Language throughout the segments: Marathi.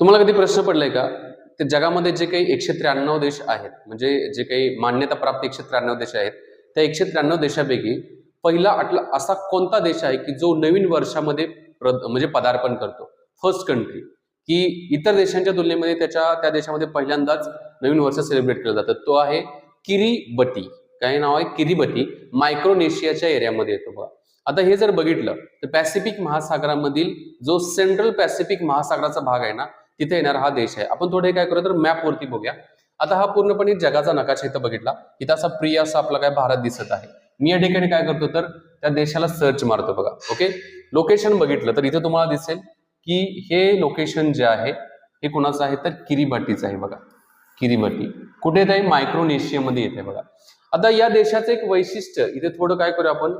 तुम्हाला कधी प्रश्न पडलाय का? ते जगामध्ये जे काही एकशे त्र्याण्णव देश आहेत म्हणजे जे काही मान्यता प्राप्त एकशे त्र्याण्णव देश आहेत त्या एकशे त्र्याण्णव देशापैकी पहिला अटला असा कोणता देश आहे की जो नवीन वर्षामध्ये म्हणजे पदार्पण करतो? फर्स्ट कंट्री की इतर देशांच्या तुलनेमध्ये त्याच्या त्या देशामध्ये पहिल्यांदाच नवीन वर्ष सेलिब्रेट केलं जातं. तो आहे किरीबटी काय नाव आहे? किरीबटी मायक्रोनेशियाच्या एरियामध्ये येतो बघा. आता हे जर बघितलं तर पॅसिफिक महासागरामधील जो सेंट्रल पॅसिफिक महासागराचा भाग आहे ना तिथे येणारा हा देश आहे. आपण थोडे काय करू तर मॅप वरती बघूया. आता हा पूर्णपणे जगाचा नकाशा इथं बघितला. इथं असा प्रिय असा आपला काय भारत दिसत आहे. मी या ठिकाणी काय करतो तर त्या देशाला सर्च मारतो बघा. ओके लोकेशन बघितलं तर इथे तुम्हाला दिसेल की हे लोकेशन जे आहे हे कुणाचं आहे? तर किरीबाटीचं आहे बघा. किरीबाटी. कुठे येत आहे मायक्रोनेशियामध्ये येते बघा. आता या देशाचं एक वैशिष्ट्य इथे थोडं काय करू आपण?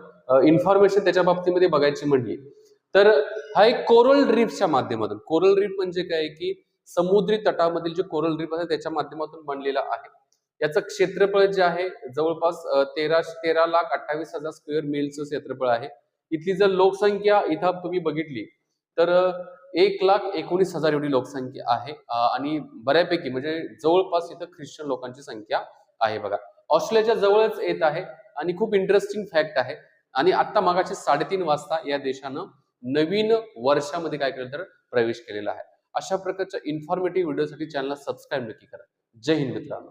इन्फॉर्मेशन त्याच्या बाबतीमध्ये बघायची म्हणजे तर हा एक कोरल रीफच्या माध्यमातून कोरल रीफ म्हणजे काय की समुद्री तटामधील जे कोरल रीफ आहे त्याच्या माध्यमातून बनलेला आहे. याचं क्षेत्रफळ जे आहे जवळपास तेरा तेरा लाख अठ्ठावीस हजार स्क्वेअर मिलचं क्षेत्रफळ आहे. इथली जर लोकसंख्या इथं तुम्ही बघितली तर एक लाख एकोणीस हजार एवढी लोकसंख्या आहे आणि बऱ्यापैकी म्हणजे जवळपास इथं ख्रिश्चन लोकांची संख्या आहे बघा. ऑस्ट्रेलियाच्या जवळच येत आहे आणि खूप इंटरेस्टिंग फॅक्ट आहे. आणि आता मागाचे साडेतीन वाजता या देशानं नवीन वर्षामध्ये काय केलं तर प्रवेश केलेला आहे. अशा प्रकारच्या इन्फॉर्मेटिव्ह व्हिडिओसाठी चॅनलला सबस्क्राईब नक्की करा. जय हिंद मित्रांनो.